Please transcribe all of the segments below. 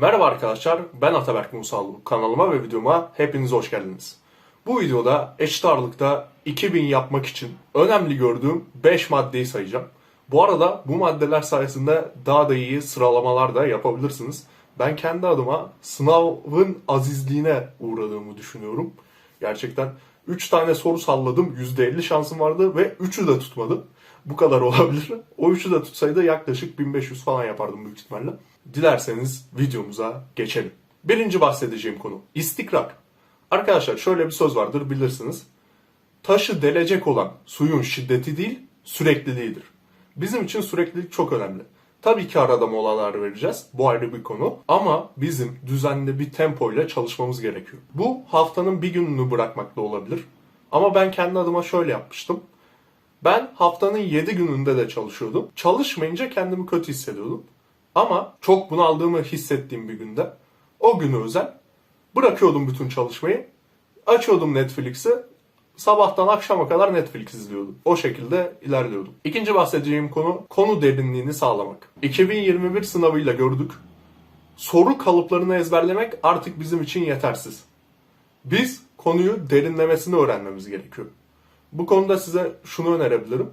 Merhaba arkadaşlar, ben Ataberk Musallı. Kanalıma ve videoma hepiniz hoş geldiniz. Bu videoda eşit ağırlıkta 2000 yapmak için önemli gördüğüm 5 maddeyi sayacağım. Bu arada bu maddeler sayesinde daha da iyi sıralamalar da yapabilirsiniz. Ben kendi adıma sınavın azizliğine uğradığımı düşünüyorum. Gerçekten 3 tane soru salladım, %50 şansım vardı ve 3'ü de tutmadı. Bu kadar olabilir. O üçü de tutsaydı yaklaşık 1500 falan yapardım büyük ihtimalle. Dilerseniz videomuza geçelim. Birinci bahsedeceğim konu istikrar. Arkadaşlar şöyle bir söz vardır bilirsiniz. Taşı delecek olan suyun şiddeti değil sürekliliğidir. Bizim için süreklilik çok önemli. Tabii ki arada molalar vereceğiz. Bu ayrı bir konu. Ama bizim düzenli bir tempo ile çalışmamız gerekiyor. Bu haftanın bir gününü bırakmakla olabilir. Ama ben kendi adıma şöyle yapmıştım. Ben haftanın 7 gününde de çalışıyordum. Çalışmayınca kendimi kötü hissediyordum. Ama çok bunaldığımı hissettiğim bir günde o günü özel bırakıyordum bütün çalışmayı. Açıyordum Netflix'i. Sabahtan akşama kadar Netflix izliyordum. O şekilde ilerliyordum. İkinci bahsedeceğim konu konu derinliğini sağlamak. 2021 sınavıyla gördük. Soru kalıplarını ezberlemek artık bizim için yetersiz. Biz konuyu derinlemesine öğrenmemiz gerekiyor. Bu konuda size şunu önerebilirim.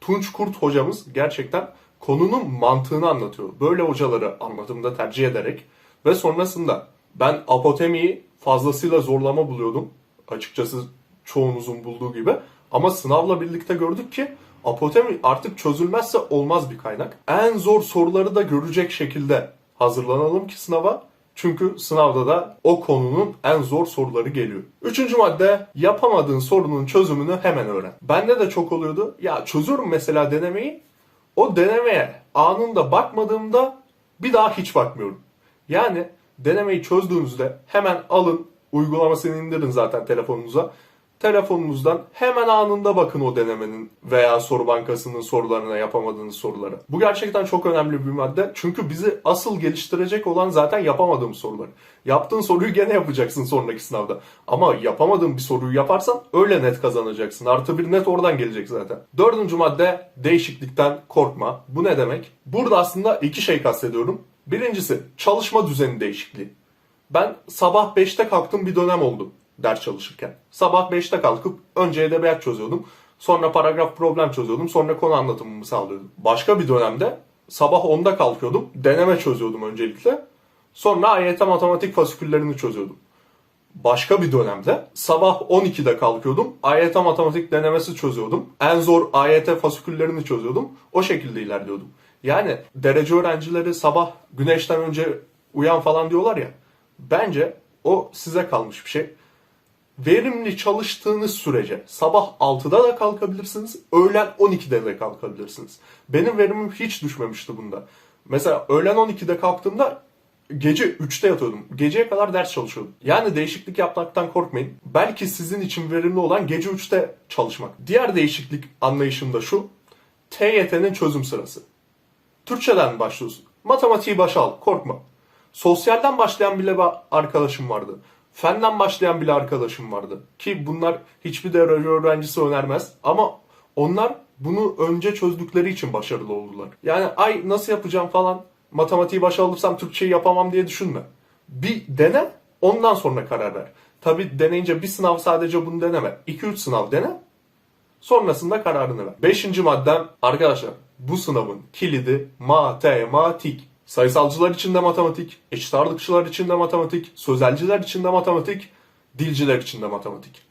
Tunç Kurt hocamız gerçekten konunun mantığını anlatıyor. Böyle hocaları anlatımda tercih ederek ve sonrasında ben apotemiyi fazlasıyla zorlama buluyordum. Açıkçası çoğunuzun bulduğu gibi. Ama sınavla birlikte gördük ki apotemi artık çözülmezse olmaz bir kaynak. En zor soruları da görecek şekilde hazırlanalım ki sınava çünkü sınavda da o konunun en zor soruları geliyor. Üçüncü madde yapamadığın sorunun çözümünü hemen öğren. Bende de çok oluyordu. Ya çözüyorum mesela denemeyi. O denemeye anında bakmadığımda bir daha hiç bakmıyorum. Yani denemeyi çözdüğünüzde hemen alın uygulamasını indirin zaten telefonunuza. Telefonunuzdan hemen anında bakın o denemenin veya soru bankasının sorularına yapamadığınız sorulara. Bu gerçekten çok önemli bir madde. Çünkü bizi asıl geliştirecek olan zaten yapamadığımız sorular. Yaptığın soruyu gene yapacaksın sonraki sınavda. Ama yapamadığın bir soruyu yaparsan öyle net kazanacaksın. Artı bir net oradan gelecek zaten. Dördüncü madde değişiklikten korkma. Bu ne demek? Burada aslında iki şey kastediyorum. Birincisi çalışma düzeni değişikliği. Ben sabah 5'te kalktım bir dönem oldu ders çalışırken. Sabah 5'te kalkıp önce edebiyat çözüyordum. Sonra paragraf problem çözüyordum. Sonra konu anlatımımı sağlıyordum. Başka bir dönemde sabah 10'da kalkıyordum. Deneme çözüyordum öncelikle. Sonra AYT matematik fasiküllerini çözüyordum. Başka bir dönemde sabah 12'de kalkıyordum. AYT matematik denemesi çözüyordum. En zor AYT fasiküllerini çözüyordum. O şekilde ilerliyordum. Yani derece öğrencileri sabah güneşten önce uyan falan diyorlar ya. Bence o size kalmış bir şey verimli çalıştığınız sürece sabah 6'da da kalkabilirsiniz, öğlen 12'de de kalkabilirsiniz. Benim verimim hiç düşmemişti bunda. Mesela öğlen 12'de kalktığımda gece 3'te yatıyordum. Geceye kadar ders çalışıyordum. Yani değişiklik yapmaktan korkmayın. Belki sizin için verimli olan gece 3'te çalışmak. Diğer değişiklik anlayışım da şu. TYT'nin çözüm sırası. Türkçeden başlıyorsun. Matematiği başa al, korkma. Sosyalden başlayan bile bir arkadaşım vardı. Fenden başlayan bile arkadaşım vardı. Ki bunlar hiçbir derece öğrencisi önermez. Ama onlar bunu önce çözdükleri için başarılı oldular. Yani ay nasıl yapacağım falan matematiği başa alırsam Türkçeyi yapamam diye düşünme. Bir dene ondan sonra karar ver. Tabi deneyince bir sınav sadece bunu deneme. 2-3 sınav dene. Sonrasında kararını ver. Beşinci maddem arkadaşlar bu sınavın kilidi matematik. Sayısalcılar için de matematik, eşit ağırlıkçılar için de matematik, sözelciler için de matematik, dilciler için de matematik.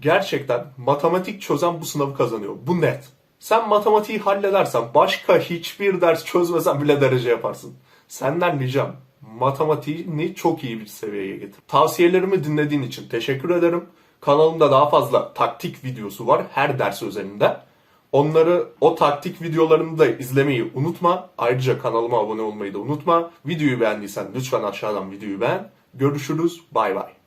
Gerçekten matematik çözen bu sınavı kazanıyor. Bu net. Sen matematiği halledersen başka hiçbir ders çözmesen bile derece yaparsın. Senden ricam matematiğini çok iyi bir seviyeye getir. Tavsiyelerimi dinlediğin için teşekkür ederim. Kanalımda daha fazla taktik videosu var her ders özelinde. Onları o taktik videolarını da izlemeyi unutma. Ayrıca kanalıma abone olmayı da unutma. Videoyu beğendiysen lütfen aşağıdan videoyu beğen. Görüşürüz. Bay bay.